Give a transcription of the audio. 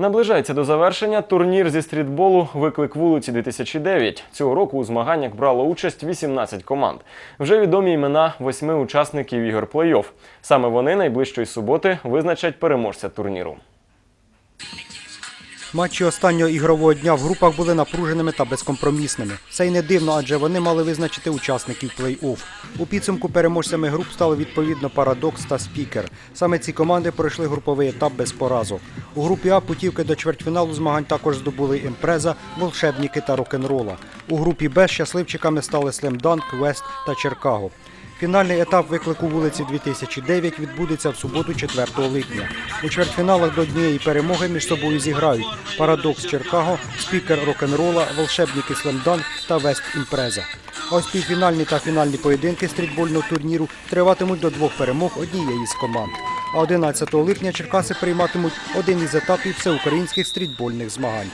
Наближається до завершення турнір зі стрітболу Виклик вулиці 2009 Цього року у змаганнях брало участь 18 команд. Вже відомі імена восьми учасників ігор плей-офф. Саме вони найближчої суботи визначать переможця турніру. Матчі останнього ігрового дня в групах були напруженими та безкомпромісними. Це й не дивно, адже вони мали визначити учасників плей-офф. У підсумку переможцями груп стали відповідно Парадокс та Спікер. Саме ці команди пройшли груповий етап без поразок. У групі А путівки до чвертьфіналу змагань також здобули Імпреза, Волшебники та Рок-н-Рола. У групі Б щасливчиками стали Слемданк, Вест та Черкаго. Фінальний етап виклику вулиці 2009 відбудеться в суботу 4 липня. У чвертьфіналах до однієї перемоги між собою зіграють Парадокс Черкаго, спікер рок-н-рола, волшебники Слемдан та Вест Імпреза. А ось півфінальні та фінальні поєдинки стрітбольного турніру триватимуть до двох перемог однієї з команд. А 11 липня Черкаси прийматимуть один із етапів всеукраїнських стрітбольних змагань.